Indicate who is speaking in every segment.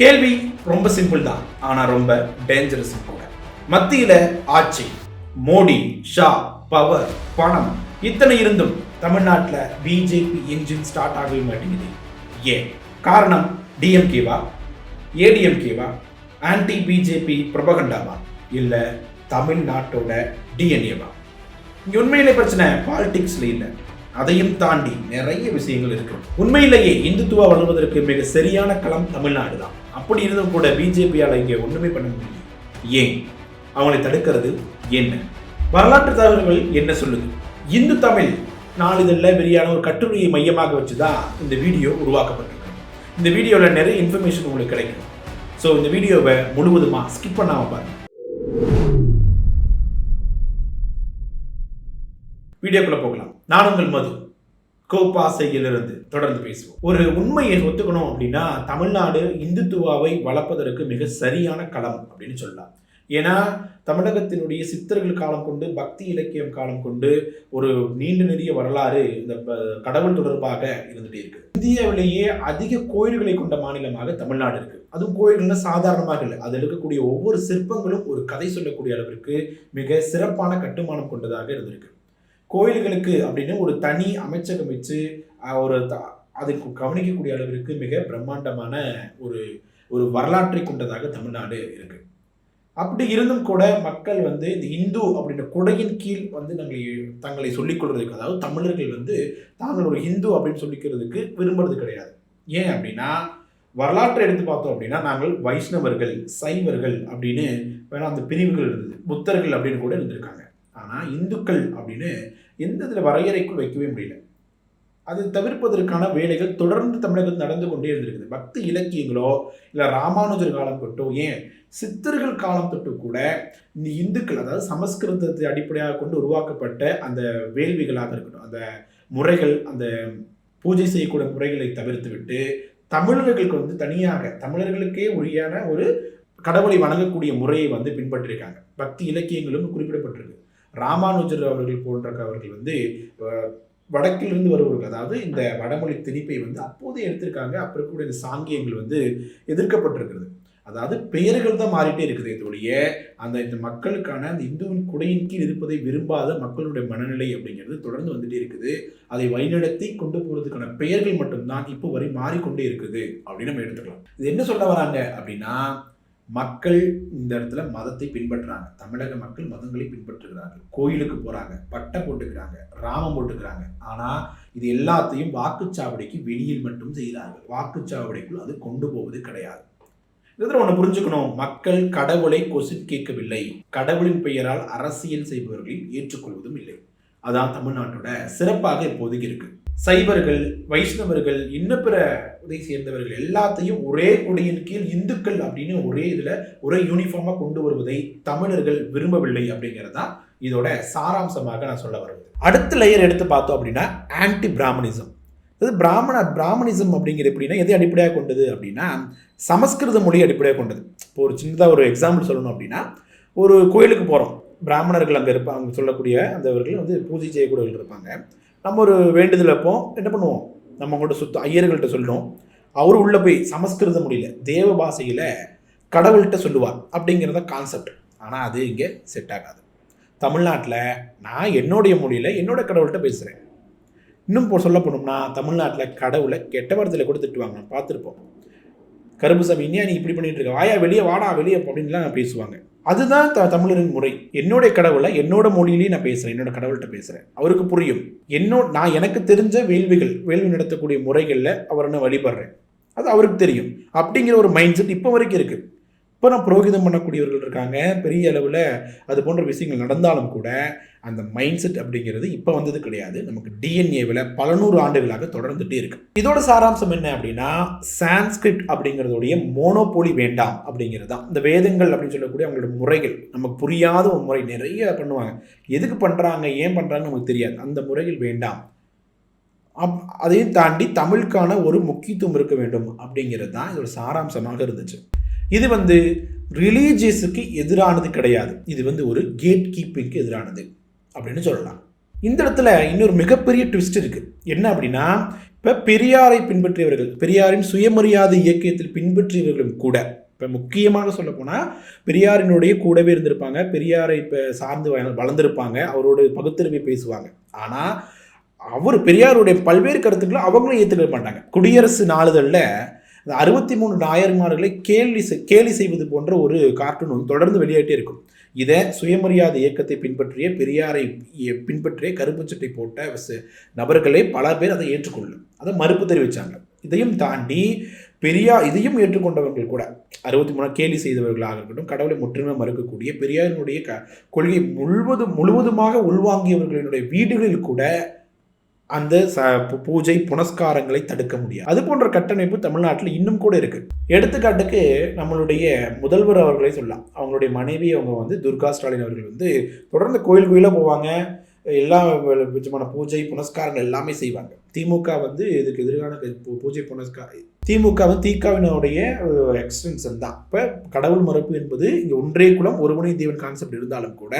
Speaker 1: கேள்வி ரொம்ப சிம்பிள் தான் ஆனா ரொம்ப டேஞ்சரஸ் கூட மத்தியில ஆட்சி மோடி ஷா பவர் பணம் இத்தனை இருந்தும் தமிழ்நாட்டில் பிஜேபி இன்ஜின் ஸ்டார்ட் ஆகவே மாட்டேங்குது. ஏன்? காரணம் டிஎம்கேவா ஏடிஎம்கேவா ஆன்டி பிஜேபி பிரபகண்டாவா இல்லை தமிழ்நாட்டோட டிஎன்ஏவா இங்க உண்மையிலே பிரச்சனை பாலிடிக்ஸில் இல்லை. அதையும் தாண்டி நிறைய விஷயங்கள் இருக்கு உண்மையிலேயே இந்துத்துவா வளர்வதற்கு மிக சரியான களம் தமிழ்நாடு தான் அப்படி இருந்தும் கூட பிஜேபியால் இங்கே ஒண்ணுமே பண்ண முடியும் ஏன்? அவங்களை தடுக்கிறது என்ன? வரலாற்று தகவல்கள் என்ன சொல்லுது? இந்து தமிழ் நாளிதழில் வெளியான ஒரு கட்டுரையை மையமாக வச்சுதான் இந்த வீடியோ உருவாக்கப்பட்டிருக்கு இந்த வீடியோவில் நிறைய இன்ஃபர்மேஷன் உங்களுக்கு கிடைக்கும். ஸோ இந்த வீடியோவை முழுவதுமாக ஸ்கிப் பண்ணாம பாருங்க. வீடியோக்குள்ள போகலாம். நான் உங்கள் மது. கோப்பாசையிலிருந்து தொடர்ந்து பேசுவோம். ஒரு உண்மையை ஒத்துக்கணும் அப்படின்னா தமிழ்நாடு இந்துத்துவாவை வளர்ப்பதற்கு மிக சரியான களம் அப்படின்னு சொல்லலாம். ஏன்னா தமிழகத்தினுடைய சித்தர்கள் காலம் கொண்டு பக்தி இலக்கியம் காலம் கொண்டு ஒரு நீண்ட நெறிய வரலாறு இந்த ப- கடவுள் தொடர்பாக இருந்துகிட்டே இருக்கு இந்தியாவிலேயே அதிக கோயில்களை கொண்ட மாநிலமாக தமிழ்நாடு இருக்கு. அதுவும் கோயில்கள்னா சாதாரணமாக இல்லை. அதில் இருக்கக்கூடிய ஒவ்வொரு சிற்பங்களும் ஒரு கதை சொல்லக்கூடிய அளவிற்கு மிக சிறப்பான கட்டுமானம் கொண்டதாக இருந்திருக்கு. கோயில்களுக்கு அப்படின்னு ஒரு தனி அமைச்சகம் வச்சு ஒரு த- அதுக்கு கவனிக்கக்கூடிய அளவிற்கு மிக பிரம்மாண்டமான ஒரு ஒரு வரலாற்றை கொண்டதாக தமிழ்நாடு இருக்கு. அப்படி இருந்தும் கூட மக்கள் வந்து இந்த இந்து அப்படின்ற குடையின் கீழ் வந்து தங்களை தங்களை சொல்லிக்கொள்றதுக்கு அதாவது தமிழர்கள் வந்து தாங்கள் ஒரு இந்து அப்படின்னு சொல்லிக்கிறதுக்கு விரும்புறது கிடையாது. ஏன் அப்படின்னா வரலாற்றை எடுத்து பார்த்தோம் அப்படின்னா நாங்கள் வைஷ்ணவர்கள் சைவர்கள் அப்படின்னு வேணா அந்த பிரிவுகள் இருந்தது புத்தர்கள் அப்படின்னு கூட இருந்திருக்காங்க. ஆனால் இந்துக்கள் அப்படின்னு எந்த இதில் வரையறைக்குள் வைக்கவே முடியல. அது தவிர்ப்பதற்கான வேலைகள் தொடர்ந்து தமிழகத்தில் நடந்து கொண்டே இருந்திருக்குது. பக்தி இலக்கியங்களோ இல்லை ராமானுஜர் காலம் தொட்டோ ஏன்? சித்தர்கள் காலம் தொட்டு கூட இந்த இந்துக்கள் அதாவது சமஸ்கிருதத்தை அடிப்படையாக கொண்டு உருவாக்கப்பட்ட அந்த வேள்விகளாக இருக்கட்டும் அந்த முறைகள் அந்த பூஜை செய்யக்கூடிய முறைகளை தவிர்த்து விட்டு தமிழர்களுக்கு வந்து தனியாக தமிழர்களுக்கே உரியான ஒரு கடவுளை வணங்கக்கூடிய முறையை வந்து பின்பற்றிருக்காங்க. பக்தி இலக்கியங்களும் குறிப்பிடப்பட்டிருக்கு. ராமானுஜர் அவர்கள் போன்ற அவர்கள் வந்து வடக்கிலிருந்து வருவர்கள் அதாவது இந்த வடமொழி திணிப்பை வந்து அப்போதே எடுத்திருக்காங்க. அப்போ இருக்கக்கூடிய இந்த சாங்கியங்கள் வந்து எதிர்க்கப்பட்டிருக்கிறது. அதாவது பெயர்கள் தான் மாறிட்டே இருக்குது இதோடைய அந்த இந்த மக்களுக்கான அந்த இந்துவின் குடையின் கீழ் இருப்பதை விரும்பாத மக்களுடைய மனநிலை அப்படிங்கிறது தொடர்ந்து வந்துட்டே இருக்குது. அதை வழிநடத்தி கொண்டு போகிறதுக்கான பெயர்கள் மட்டும்தான் இப்போ வரை மாறிக்கொண்டே இருக்குது. அப்படின்னு நம்ம எடுத்துக்கலாம். இது என்ன சொல்ல வராங்க அப்படின்னா மக்கள் இந்த இடத்துல மதத்தை பின்பற்றுறாங்க தமிழக மக்கள் மதங்களை பின்பற்றுகிறார்கள் கோயிலுக்கு போகிறாங்க பட்டை போட்டுக்கிறாங்க ராமம் போட்டுக்கிறாங்க. ஆனால் இது எல்லாத்தையும் வாக்குச்சாவடிக்கு வெளியில் மட்டும் செய்கிறார்கள் வாக்குச்சாவடிக்குள் அது கொண்டு போவது கிடையாது. இதில் ஒன்று புரிஞ்சுக்கணும். மக்கள் கடவுளை கொசு கேட்கவில்லை. கடவுளின் பெயரால் அரசியல் செய்பவர்களையும் ஏற்றுக்கொள்வதும் இல்லை. அதான் தமிழ்நாட்டோட சிறப்பாக இப்போதைக்கு இருக்கு. சைவர்கள் வைஷ்ணவர்கள் இன்னும் பிற இதை சேர்ந்தவர்கள் எல்லாத்தையும் ஒரே கொடியின் கீழ் இந்துக்கள் அப்படின்னு ஒரே இதில் ஒரே யூனிஃபார்மாக கொண்டு வருவதை தமிழர்கள் விரும்பவில்லை அப்படிங்கிறது தான் இதோட சாராம்சமாக நான் சொல்ல வருவது. அடுத்த லேயர் எடுத்து பார்த்தோம் அப்படின்னா ஆன்டி பிராமணிசம் இது பிராமண பிராமணிசம் அப்படிங்கிறது எப்படின்னா எதை அடிப்படையாக கொண்டது அப்படின்னா சமஸ்கிருத மொழி அடிப்படையாக கொண்டது. இப்போ ஒரு சின்னதாக ஒரு எக்ஸாம்பிள் சொல்லணும் அப்படின்னா ஒரு கோயிலுக்கு போகிறோம் பிராமணர்கள் அங்கே இருப்பாங்க சொல்லக்கூடிய அந்தவர்கள் வந்து பூஜை செய்யக்கூடியவர்கள் இருப்பாங்க. நம்ம ஒரு வேண்டுதல் வைப்போம் என்ன பண்ணுவோம்? நம்ம கூட சுத்த ஐயர்கள்ட்ட சொல்றோம். அவர் உள்ளே போய் சமஸ்கிருத மொழியில் தேவ பாஷையில் கடவுள்கிட்ட சொல்லுவார் அப்படிங்கிறத கான்செப்ட் ஆனால் அது இங்கே செட் ஆகாது. தமிழ்நாட்டில் நான் என்னுடைய மொழியில் என்னோட கடவுள்கிட்ட பேசுகிறேன் இன்னும் இப்போ சொல்ல போனோம்னா தமிழ்நாட்டில் கடவுளை கெட்ட வார்த்தையில் கூட திட்டுவாங்க. பார்த்துருப்போம். பார்த்துருப்போம் கருப்புசாமி இனியா நீ இப்படி பண்ணிகிட்டு இருக்க. வாயா வெளியே வாடா வெளியே அப்படின்லாம் பேசுவாங்க. அதுதான் த தமிழரின் முறை. என்னுடைய கடவுளை என்னோட மொழியிலேயே நான் பேசுகிறேன் என்னோட கடவுள்கிட்ட பேசுகிறேன் அவருக்கு புரியும். என்னோ நான் எனக்கு தெரிஞ்ச வேள்விகள் வேள்வி நடத்தக்கூடிய முறைகளில் அவரை நான் வழிபடுறேன். அது அவருக்கு தெரியும். அப்படிங்கிற ஒரு மைண்ட் செட் இப்போ வரைக்கும் இருக்குது இப்போ நான் புரோகிதம் பண்ணக்கூடியவர்கள் இருக்காங்க. பெரிய அளவில் அது போன்ற விஷயங்கள் நடந்தாலும் கூட அந்த மைண்ட் செட் அப்படிங்கிறது இப்போ வந்தது கிடையாது. நமக்கு டிஎன்ஏவில் பல நூறு ஆண்டுகளாக தொடர்ந்துட்டே இருக்கு. இதோட சாராம்சம் என்ன அப்படின்னா சான்ஸ்கிரிப்ட் அப்படிங்கிறதுடைய மோனோபோலி வேண்டாம் அப்படிங்கிறது தான் இந்த வேதங்கள் அப்படின்னு சொல்லக்கூடிய அவங்களோட முறைகள் நமக்கு புரியாத ஒரு முறை நிறைய பண்ணுவாங்க. எதுக்கு பண்ணுறாங்க ஏன் பண்ணுறாங்கன்னு நமக்கு தெரியாது. அந்த முறைகள் வேண்டாம். அப் அதையும் தாண்டி தமிழுக்கான ஒரு முக்கியத்துவம் இருக்க வேண்டும் அப்படிங்கிறது தான் இதோட சாராம்சமாக இருந்துச்சு. இது வந்து ரிலீஜியஸுக்கு எதிரானது கிடையாது. இது வந்து ஒரு கேட் கீப்பிங்க்கு எதிரானது அப்படின்னு சொல்லலாம். இந்த இடத்துல இன்னொரு மிகப்பெரிய ட்விஸ்ட் இருக்குது என்ன அப்படின்னா இப்போ பெரியாரை பின்பற்றியவர்கள் பெரியாரின் சுயமரியாதை இயக்கத்தில் பின்பற்றியவர்களும் கூட இப்போ முக்கியமாக சொல்லப்போனால் பெரியாரினுடைய கூடவே இருந்திருப்பாங்க. பெரியாரை இப்போ சார்ந்து வளர்ந்துருப்பாங்க. அவரோட பகுத்தறிவை பேசுவாங்க. ஆனால் அவர் பெரியாருடைய பல்வேறு கருத்துக்களை அவங்களும் ஏற்றுக்க மாட்டாங்க. குடியரசு நாளிதழில் அந்த அறுபத்தி மூணு நாயர்மார்களை கேலி செய்- கேலி செய்வது போன்ற ஒரு கார்ட்டூன் வந்து தொடர்ந்து வெளியாகிட்டே இருக்கும். இதை சுயமரியாதை இயக்கத்தை பின்பற்றிய பெரியாரை பின்பற்றிய கருப்பு சட்டை போட்ட ச- நபர்களே பல பேர் அதை ஏற்றுக்கொள்ளும் அதை மறுப்பு தெரிவித்தாங்க இதையும் தாண்டி பெரியார் இதையும் ஏற்றுக்கொண்டவர்கள் கூட அறுபத்தி மூணு கேலி செய்தவர்களாக இருக்கட்டும் கடவுளை முற்றிலுமே மறுக்கக்கூடிய பெரியாரினுடைய க கொள்கை முழுவதும் முழுவதுமாக உள்வாங்கியவர்களினுடைய வீடுகளில் கூட அந்த ச பூஜை புனஸ்காரங்களை தடுக்க முடியாது. அது போன்ற கட்டமைப்பு தமிழ்நாட்டில் இன்னும் கூட இருக்கு. எடுத்துக்காட்டுக்கு நம்மளுடைய முதல்வர் அவர்களே சொல்லலாம். அவங்களுடைய மனைவி அவங்க வந்து துர்கா ஸ்டாலின் அவர்கள் வந்து தொடர்ந்து கோயில் கோயிலாக போவாங்க. எல்லா விதமான பூஜை புனஸ்காரங்கள் எல்லாமே செய்வாங்க. திமுக வந்து இதுக்கு எதிரான பூஜை புனஸ்கார திமுகவும் வந்து திகாவினுடைய எக்ஸ்டென்ஷன் தான். இப்போ கடவுள் மறுப்பு என்பது இங்கே ஒன்றே குலம் ஒருவனே தேவன் கான்செப்ட் இருந்தாலும் கூட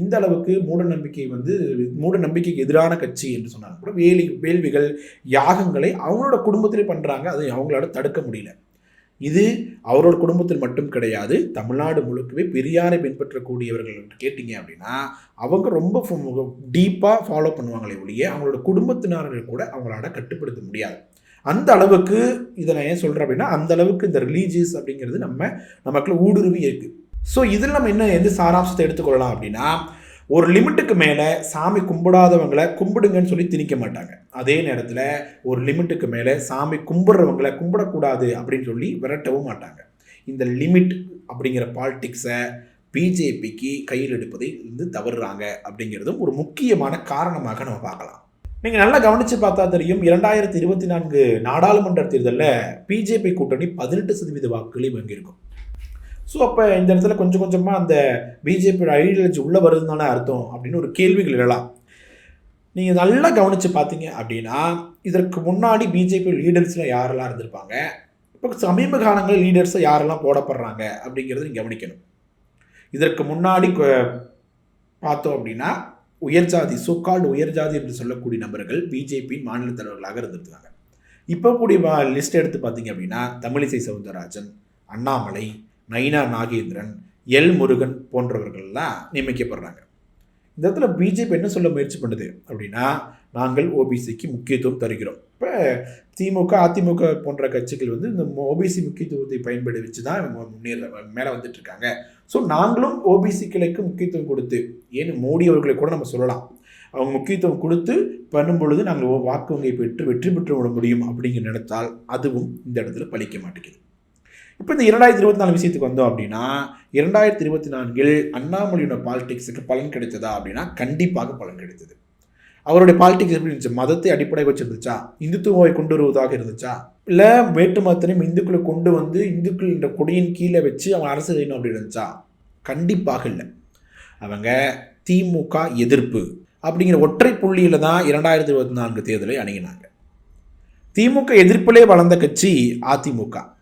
Speaker 1: இந்த அளவுக்கு மூட நம்பிக்கை வந்து மூட நம்பிக்கைக்கு எதிரான கட்சி என்று சொன்னாலும் கூட வேலி வேள்விகள் யாகங்களை அவங்களோட குடும்பத்திலே பண்ணுறாங்க அதை அவங்களால தடுக்க முடியல. இது அவரோட குடும்பத்தில் மட்டும் கிடையாது. தமிழ்நாடு முழுக்கவே பெரியாரை பின்பற்றக்கூடியவர்கள் கேட்டிங்க அப்படின்னா அவங்க ரொம்ப டீப்பாக ஃபாலோ பண்ணுவாங்களே ஒழிய அவங்களோட குடும்பத்தினர்கள் கூட அவங்களால கட்டுப்படுத்த முடியாது. அந்த அளவுக்கு இதை நான் ஏன் சொல்கிறேன் அப்படின்னா அந்த அளவுக்கு இந்த ரிலீஜியஸ் அப்படிங்கிறது நம்ம நமக்குள்ள ஊடுருவி இருக்குது ஸோ இதில் நம்ம என்ன எந்த சாராம்சத்தை எடுத்துக்கொள்ளலாம் அப்படின்னா ஒரு லிமிட்டுக்கு மேலே சாமி கும்பிடாதவங்களை கும்பிடுங்கன்னு சொல்லி திணிக்க மாட்டாங்க. அதே நேரத்தில் ஒரு லிமிட்டுக்கு மேலே சாமி கும்பிட்றவங்களை கும்பிடக்கூடாது அப்படின்னு சொல்லி விரட்டவும் மாட்டாங்க. இந்த லிமிட் அப்படிங்கிற பாலிடிக்ஸை பிஜேபிக்கு கையில் எடுப்பதை வந்து தவறுறாங்க அப்படிங்கிறதும் ஒரு முக்கியமான காரணமாக நம்ம பார்க்கலாம். நீங்கள் நல்லா கவனித்து பார்த்தா தெரியும் இரண்டாயிரத்தி இருபத்தி நான்கு நாடாளுமன்ற தேர்தலில் பிஜேபி கூட்டணி பதினெட்டு சதவீத வாக்குகளை வாங்கியிருக்கும். ஸோ அப்போ இந்த இடத்துல கொஞ்சம் கொஞ்சமாக அந்த பிஜேபியோட ஐடியாலஜி உள்ளே வருதுன்னு தானே அர்த்தம் அப்படின்னு ஒரு கேள்விகள் எழலாம். நீங்கள் நல்லா கவனித்து பார்த்தீங்க அப்படின்னா இதற்கு முன்னாடி பிஜேபி லீடர்ஸில் யாரெல்லாம் இருந்திருப்பாங்க? இப்போ சமீப காலங்களில் லீடர்ஸை யாரெல்லாம் போடப்படுறாங்க அப்படிங்கிறத நீங்கள் கவனிக்கணும். இதற்கு முன்னாடி கொ- பார்த்தோம் அப்படின்னா உயர்ஜாதி சோக்கால்டு உயர்ஜாதி என்று சொல்லக்கூடிய நபர்கள் பிஜேபியின் மாநில தலைவர்களாக இருந்திருக்காங்க இப்போ கூடிய லிஸ்ட் எடுத்து பார்த்தீங்க அப்படின்னா தமிழிசை சவுந்தரராஜன் அண்ணாமலை நயினா நாகேந்திரன் எல் முருகன் போன்றவர்கள்லாம் நியமிக்கப்படுறாங்க. இந்த இடத்துல பிஜேபி என்ன சொல்ல முயற்சி பண்ணுது அப்படின்னா நாங்கள் ஓபிசிக்கு முக்கியத்துவம் தருகிறோம். இப்போ திமுக அதிமுக போன்ற கட்சிகள் வந்து இந்த ஓபிசி முக்கியத்துவத்தை பயன்படுத்தி வச்சு தான் இவங்க முன்னேற மேலே வந்துட்டு இருக்காங்க. ஸோ நாங்களும் ஓபிசி கிளைக்கு முக்கியத்துவம் கொடுத்து ஏன் மோடி அவர்களை கூட நம்ம சொல்லலாம். அவங்க முக்கியத்துவம் கொடுத்து பண்ணும் பொழுது நாங்கள் ஓ- வாக்கு வங்கை பெற்று வெற்றி பெற்று விட முடியும் அப்படிங்கிற நினைத்தால் அதுவும் இந்த இடத்துல பலிக்க மாட்டேங்குது. இப்போ இந்த இரண்டாயிரத்தி இருபத்தி நாலு விஷயத்துக்கு வந்தோம் அப்படின்னா இரண்டாயிரத்தி இருபத்தி நான்கில் அண்ணாமலையோட பாலிடிக்ஸுக்கு பலன் கிடைத்ததா அப்படின்னா கண்டிப்பாக பலன் கிடைத்தது. அவருடைய பாலிடிக்ஸ் எப்படி இருந்துச்சு? மதத்தை அடிப்படை வச்சிருந்துச்சா? இந்துத்துவை கொண்டு வருவதாக இருந்துச்சா? இல்லை வேட்டு மதத்தினையும் இந்துக்களை கொண்டு வந்து இந்துக்கள் என்ற கொடியின் கீழே வச்சு அவன் அரசு செய்யணும் அப்படி இருந்துச்சா? கண்டிப்பாக இல்லை. அவங்க திமுக எதிர்ப்பு அப்படிங்கிற ஒற்றை புள்ளியில் தான் இரண்டாயிரத்தி இருபத்தி நான்கு தேர்தலை அணுகினாங்க. திமுக எதிர்ப்பிலே வளர்ந்த கட்சி அதிமுக.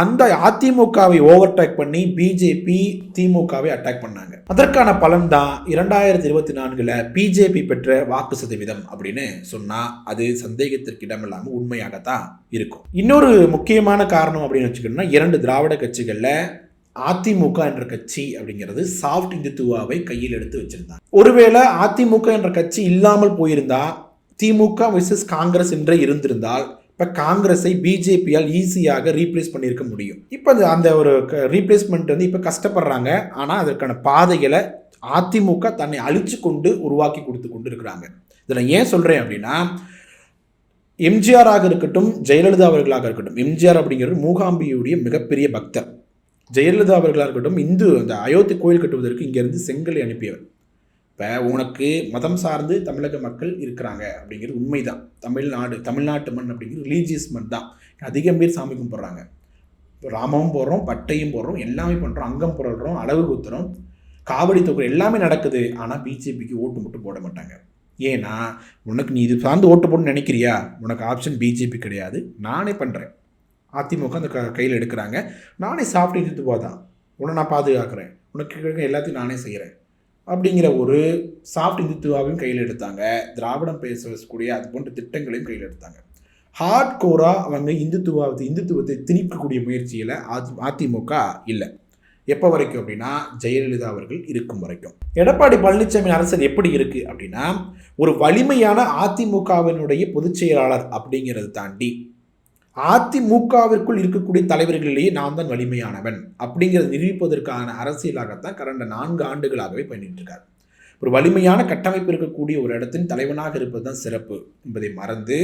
Speaker 1: அந்த அதிமுகவை ஓவர்டேக் பண்ணி பிஜேபி திமுகவை அட்டாக் பண்ணாங்க. அதற்கான பலன் தான் இரண்டாயிரத்தி இருபத்தி நான்குல பிஜேபி பெற்ற வாக்கு சதவீதம் அப்படின்னு சொன்னா அது சந்தேகத்திற்கு இடமில்லாமல் உண்மையாகத்தான் இருக்கும். இன்னொரு முக்கியமான காரணம் அப்படின்னு வச்சுக்கணும்னா இரண்டு திராவிட கட்சிகள்ல அதிமுக என்ற கட்சி அப்படிங்கிறது சாஃப்ட் இந்துத்துவாவை கையில் எடுத்து வச்சிருந்தாங்க. ஒருவேளை அதிமுக என்ற கட்சி இல்லாமல் போயிருந்தா திமுக விசஸ் காங்கிரஸ் என்றே இருந்திருந்தால் இப்போ காங்கிரஸை பிஜேபியால் ஈஸியாக ரீப்ளேஸ் பண்ணியிருக்க முடியும். இப்போ அந்த அந்த ஒரு ரீப்ளேஸ்மெண்ட் வந்து இப்போ கஷ்டப்படுறாங்க. ஆனால் அதற்கான பாதைகளை அதிமுக தன்னை அழிச்சு கொண்டு உருவாக்கி கொடுத்து கொண்டு இருக்கிறாங்க இதில் ஏன் சொல்கிறேன் அப்படின்னா எம்ஜிஆராக இருக்கட்டும் ஜெயலலிதா அவர்களாக இருக்கட்டும் எம்ஜிஆர் அப்படிங்கிறது மூகாம்பியுடைய மிகப்பெரிய பக்தர். ஜெயலலிதா அவர்களாக இருக்கட்டும் இந்து அந்த அயோத்தி கோயில் கட்டுவதற்கு இங்கேருந்து செங்கலை அனுப்பியவர். இப்போ உனக்கு மதம் சார்ந்து தமிழக மக்கள் இருக்கிறாங்க அப்படிங்கிறது உண்மைதான். தமிழ்நாடு தமிழ்நாட்டு மண் அப்படிங்கிறது ரிலீஜியஸ் மண் தான். அதிகம் பேர் சாமி கும்பிட்றாங்க. ராமமும் போடுறோம் பட்டையும் போடுறோம் எல்லாமே பண்ணுறோம் அங்கம் புரள்றோம் அளவு குத்துறோம் காவடி தொகுதி எல்லாமே நடக்குது. ஆனால் பிஜேபிக்கு ஓட்டு மட்டும் போட மாட்டாங்க. ஏன்னா உனக்கு நீ இது சார்ந்து ஓட்டு போடணும்னு நினைக்கிறியா? உனக்கு ஆப்ஷன் பிஜேபி கிடையாது. நானே பண்ணுறேன் அதிமுக அந்த க கையில் எடுக்கிறாங்க. நானே சாப்பிட்டு இழுத்து போதான். உன்னை நான் பாதுகாக்கிறேன். உனக்கு இருக்கிற எல்லாத்தையும் நானே செய்கிறேன் அப்படிங்கிற ஒரு சாஃப்ட் இந்துத்துவாவையும் கையில் எடுத்தாங்க. திராவிடம் பேசக்கூடிய அது போன்ற திட்டங்களையும் கையில் எடுத்தாங்க. ஹார்ட் கோராக அவங்க இந்துத்துவத்தை இந்துத்துவத்தை திணிக்கக்கூடிய முயற்சியில் அதி அதிமுக இல்லை. எப்போ வரைக்கும் அப்படின்னா ஜெயலலிதா அவர்கள் இருக்கும் வரைக்கும். எடப்பாடி பழனிசாமி அரசர் எப்படி இருக்குது அப்படின்னா ஒரு வலிமையான அதிமுகவினுடைய பொதுச் செயலாளர் அப்படிங்கிறது தாண்டி அதிமுகவிற்குள் இருக்கக்கூடிய தலைவர்களிலேயே நான் தான் வலிமையானவன் அப்படிங்கிறத நிரூபிப்பதற்கான அரசியலாகத்தான் கடந்த நான்கு ஆண்டுகளாகவே பண்ணிட்டு ஒரு வலிமையான கட்டமைப்பு இருக்கக்கூடிய ஒரு இடத்தின் தலைவனாக இருப்பது தான் சிறப்பு என்பதை மறந்து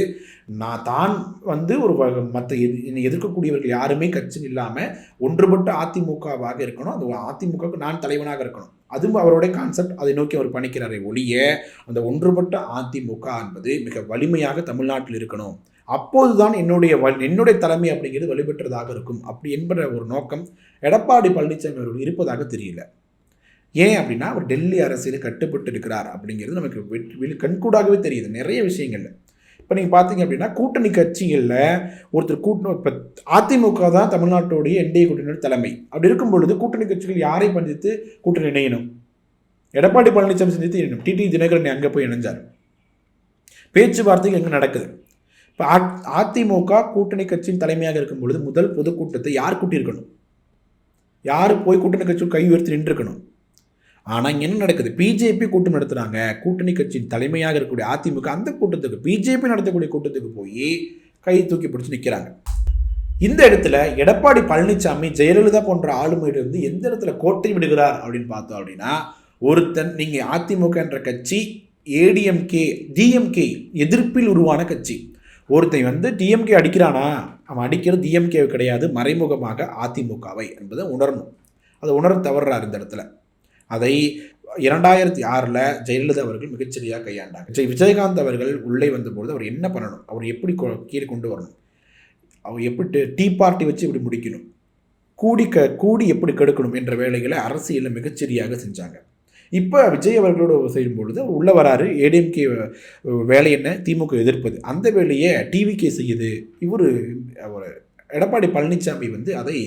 Speaker 1: நான் தான் வந்து ஒரு மற்ற என்னை எதிர்க்கக்கூடியவர்கள் யாருமே கட்சி இல்லாமல் ஒன்றுபட்ட அதிமுகவாக இருக்கணும். அந்த அதிமுகவுக்கு நான் தலைவனாக இருக்கணும். அதுவும் அவருடைய கான்செப்ட் அதை நோக்கி அவர் பணிக்கிறாரே ஒழிய அந்த ஒன்றுபட்ட அதிமுக என்பது மிக வலிமையாக தமிழ்நாட்டில் இருக்கணும். அப்போதுதான் என்னுடைய என்னுடைய தலைமை அப்படிங்கிறது வலுப்பெற்றதாக இருக்கும். அப்படி என்பற ஒரு நோக்கம் எடப்பாடி பழனிசாமி அவர்கள் இருப்பதாக தெரியல. ஏன் அப்படின்னா அவர் டெல்லி அரசியல் கட்டுப்பட்டு இருக்கிறார் அப்படிங்கிறது நமக்கு வெளி கண்கூடாகவே தெரியுது. நிறைய விஷயங்கள்ல. இப்போ நீங்கள் பார்த்தீங்க அப்படின்னா கூட்டணி கட்சிகளில் ஒருத்தர் கூட்டணி இப்போ அதிமுக தான் தமிழ்நாட்டுடைய என்டிஏ கூட்டணியோட தலைமை. அப்படி இருக்கும் பொழுது கூட்டணி கட்சிகள் யாரை பந்தித்து கூட்டணி இணையணும்? எடப்பாடி பழனிசாமி சந்தித்து இணையணும். டிடி தினகரன் அங்கே போய் இணைஞ்சார். பேச்சுவார்த்தைகள் எங்கே நடக்குது? இப்போ அதிமுக கூட்டணி கட்சியின் தலைமையாக இருக்கும் பொழுது முதல் பொதுக்கூட்டத்தை யார் கூட்டியிருக்கணும்? யார் போய் கூட்டணி கட்சி கை உயர்த்தி நின்றுருக்கணும்? ஆனால் இங்கே என்ன நடக்குது? பிஜேபி கூட்டம் நடத்துகிறாங்க கூட்டணி கட்சியின் தலைமையாக இருக்கக்கூடிய அதிமுக அந்த கூட்டத்துக்கு பிஜேபி நடத்தக்கூடிய கூட்டத்துக்கு போய் கை தூக்கி பிடிச்சி நிற்கிறாங்க இந்த இடத்துல எடப்பாடி பழனிசாமி ஜெயலலிதா போன்ற ஆளுமையிலிருந்து எந்த இடத்துல கோட்டை விடுகிறார் அப்படின்னு பார்த்தோம் அப்படின்னா ஒருத்தன் நீங்கள் அதிமுக என்ற கட்சி ஏடிஎம்கே டிஎம்கே எதிர்ப்பில் உருவான கட்சி. ஒருத்தன் வந்து டிஎம்கே அடிக்கிறானா? அவன் அடிக்கிறது டிஎம்கே கிடையாது மறைமுகமாக அதிமுகவை என்பதை உணரணும். அதை உணர தவறுறார் இந்த இடத்துல. அதை இரண்டாயிரத்தி ஆறில் ஜெயலலிதா அவர்கள் மிகச்சரியாக கையாண்டாங்க. ஜெய் விஜயகாந்த் அவர்கள் உள்ளே வந்தபோது அவர் என்ன பண்ணணும்? அவர் எப்படி கீழே கொண்டு வரணும்? அவர் எப்படி டீ பார்ட்டி வச்சு இப்படி முடிக்கணும்? கூடி க கூடி எப்படி கெடுக்கணும் என்ற வேலைகளை அரசியலில் மிகச்சரியாக செஞ்சாங்க. இப்போ விஜய் அவர்களோடு செய்யும் பொழுது அவர் உள்ளே வராரு. ஏடிஎம்கே வேலை என்ன? திமுக எதிர்ப்பது. அந்த வேலையை டிவிகே செய்யுது. இவர் அவர் எடப்பாடி பழனிசாமி வந்து அதை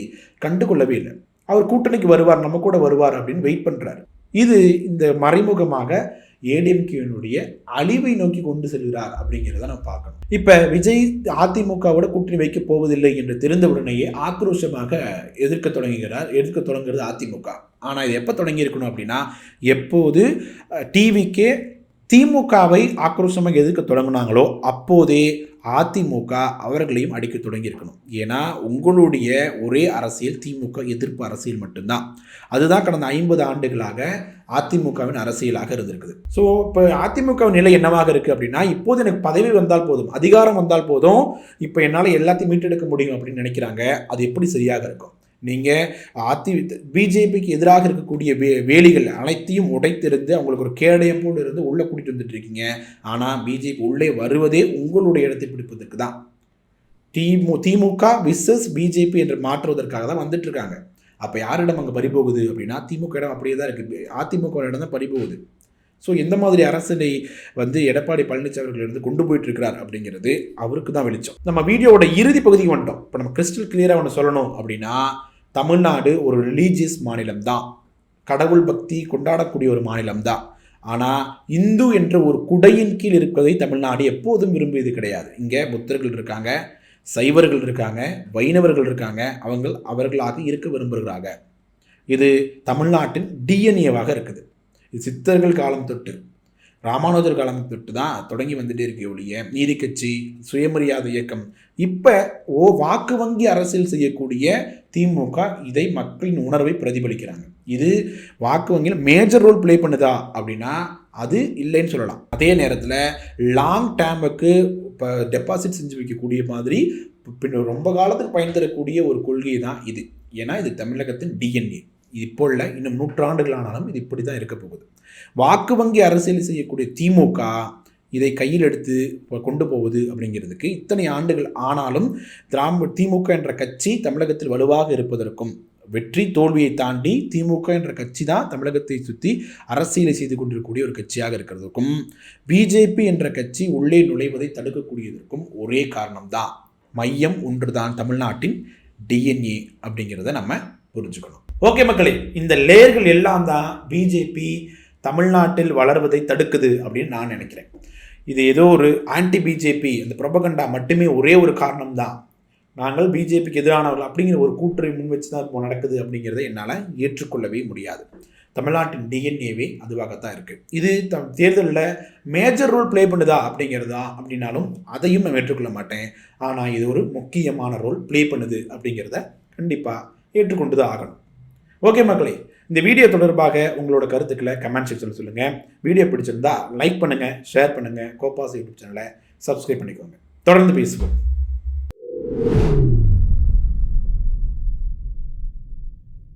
Speaker 1: கண்டு கொள்ளவே இல்லை. அவர் கூட்டணிக்கு வருவார் நம்ம கூட வருவார் அப்படின்னு வெயிட் பண்ணுறாரு இது இந்த மறைமுகமாக ஏடிஎம்கேனுடைய அழிவை நோக்கி கொண்டு செல்கிறார் அப்படிங்கிறத நம்ம பார்க்கணும். இப்போ விஜய் அதிமுகவோட கூட்டணி வைக்க போவதில்லை என்று தெரிந்தவுடனேயே ஆக்ரோஷமாக எதிர்க்க தொடங்குகிறார். எதிர்க்க தொடங்குறது அதிமுக. ஆனால் இது எப்போ தொடங்கியிருக்கணும் அப்படின்னா எப்போது டிவிக்கே திமுகவை ஆக்ரோஷமாக எதிர்க்க தொடங்கினாங்களோ அப்போதே அதிமுக அவர்களையும் அடிக்க தொடங்கியிருக்கணும் ஏன்னா உங்களுடைய ஒரே அரசியல் திமுக எதிர்ப்பு அரசியல் மட்டும்தான். அதுதான் கடந்த ஐம்பது ஆண்டுகளாக அதிமுகவின் அரசியலாக இருந்திருக்குது. ஸோ இப்போ அதிமுகவின் நிலை என்னவாக இருக்குது அப்படின்னா இப்போது எனக்கு பதவி வந்தால் போதும் அதிகாரம் வந்தால் போதும் இப்போ என்னால் எல்லாத்தையும் மீட்டெடுக்க முடியும் அப்படின்னு நினைக்கிறாங்க அது எப்படி சரியாக இருக்கும்? நீங்கள் அதி பிஜேபிக்கு எதிராக இருக்கக்கூடிய வே வேலிகள் அனைத்தையும் உடைத்திருந்து அவங்களுக்கு ஒரு கேடயம் போல் இருந்து உள்ளே கூட்டிகிட்டு வந்துட்டு இருக்கீங்க. ஆனால் பிஜேபி உள்ளே வருவதே உங்களுடைய இடத்தை பிடிப்பதற்கு தான். திமு திமுக விசஸ் பிஜேபி என்று மாற்றுவதற்காக தான் வந்துட்டு இருக்காங்க. அப்போ யாரிடம் அங்கே பறிபோகுது அப்படின்னா திமுக இடம் அப்படியே தான் இருக்குது அதிமுக இடம் தான் பறிபோகுது. ஸோ எந்த மாதிரி அரசனை வந்து எடப்பாடி பழனிசாமி அவர்களிருந்து கொண்டு போயிட்டு இருக்கிறார் அப்படிங்கிறது அவருக்கு தான் வெளிச்சம். நம்ம வீடியோவோட இறுதி பகுதிக்கு வந்துட்டோம். இப்போ நம்ம கிறிஸ்டல் கிளியராக ஒன்று சொல்லணும் அப்படின்னா தமிழ்நாடு ஒரு ரிலீஜியஸ் மாநிலம் தான் கடவுள் பக்தி கொண்டாடக்கூடிய ஒரு மாநிலம் தான் ஆனால் இந்து என்ற ஒரு குடையின் கீழ் இருப்பதை தமிழ்நாடு எப்போதும் விரும்பியது கிடையாது. இங்கே புத்தர்கள் இருக்காங்க சைவர்கள் இருக்காங்க வைணவர்கள் இருக்காங்க. அவங்க அவர்களாக இருக்க விரும்புகிறாங்க. இது தமிழ்நாட்டின் டிஎன்ஏவாக இருக்குது. இது சித்தர்கள் காலம் தொட்டு ராமானுஜர் காலம் தொட்டு தான் தொடங்கி வந்துட்டே இருக்க ஒழிய நீதி கட்சி சுயமரியாதை இயக்கம் இப்போ ஓ வாக்கு வங்கி அரசியல் செய்யக்கூடிய திமுக இதை மக்களின் உணர்வை பிரதிபலிக்கிறாங்க. இது வாக்கு வங்கியில் மேஜர் ரோல் ப்ளே பண்ணுதா அப்படின்னா அது இல்லைன்னு சொல்லலாம். அதே நேரத்தில் லாங் டேமுக்கு இப்போ டெபாசிட் செஞ்சு வைக்கக்கூடிய மாதிரி பின் ரொம்ப காலத்துக்கு பயன் தரக்கூடிய ஒரு கொள்கை தான் இது. ஏன்னா இது தமிழகத்தின் டிஎன்ஏ இது இப்போ இல்லை இன்னும் நூற்றாண்டுகள் ஆனாலும் இது இப்படி தான் இருக்க போகுது. வாக்கு வங்கி அரசியல் செய்யக்கூடிய திமுக இதை கையில் எடுத்து கொண்டு போவது அப்படிங்கிறதுக்கு இத்தனை ஆண்டுகள் ஆனாலும் திராம திமுக என்ற கட்சி தமிழகத்தில் வலுவாக இருப்பதற்கும் வெற்றி தோல்வியை தாண்டி திமுக என்ற கட்சி தான் தமிழகத்தை சுற்றி அரசியலை செய்து கொண்டிருக்கக்கூடிய ஒரு கட்சியாக இருக்கிறதுக்கும் பிஜேபி என்ற கட்சி உள்ளே நுழைவதை தடுக்கக்கூடியதற்கும் ஒரே காரணம்தான். மையம் ஒன்றுதான் தமிழ்நாட்டின் டிஎன்ஏ அப்படிங்கிறத நம்ம புரிஞ்சுக்கணும். ஓகே மக்களே இந்த லேயர்கள் எல்லாம் தான் பிஜேபி தமிழ்நாட்டில் வளர்வதை தடுக்குது அப்படின்னு நான் நினைக்கிறேன். இது ஏதோ ஒரு ஆன்டி பிஜேபி அந்த புரபகண்டா மட்டுமே ஒரே ஒரு காரணம் தான் நாங்கள் பிஜேபிக்கு எதிரானவர்கள் அப்படிங்கிற ஒரு கூற்றை முன் வச்சு தான் இப்போ நடக்குது அப்படிங்கிறத என்னால் ஏற்றுக்கொள்ளவே முடியாது. தமிழ்நாட்டின் டிஎன்ஏவே அதுவாகத்தான் இருக்குது இது த தேர்தலில் மேஜர் ரோல் ப்ளே பண்ணுதா அப்படிங்கிறதா அப்படின்னாலும் அதையும் நான் ஏற்றுக்கொள்ள மாட்டேன். ஆனால் இது ஒரு முக்கியமான ரோல் ப்ளே பண்ணுது அப்படிங்கிறத கண்டிப்பாக ஏற்றுக்கொண்டு தான் ஆகணும். ஓகே மக்களே இந்த வீடியோ தொடர்பாக உங்களோட கருத்துக்களை கமெண்ட் செக்ஷனில் சொல்லுங்கள் வீடியோ பிடிச்சிருந்தா லைக் பண்ணுங்கள் ஷேர் பண்ணுங்கள் கோபாஸ் யூடியூப் சேனலை சப்ஸ்கிரைப் பண்ணிக்கோங்க. தொடர்ந்து பேசுவோம்.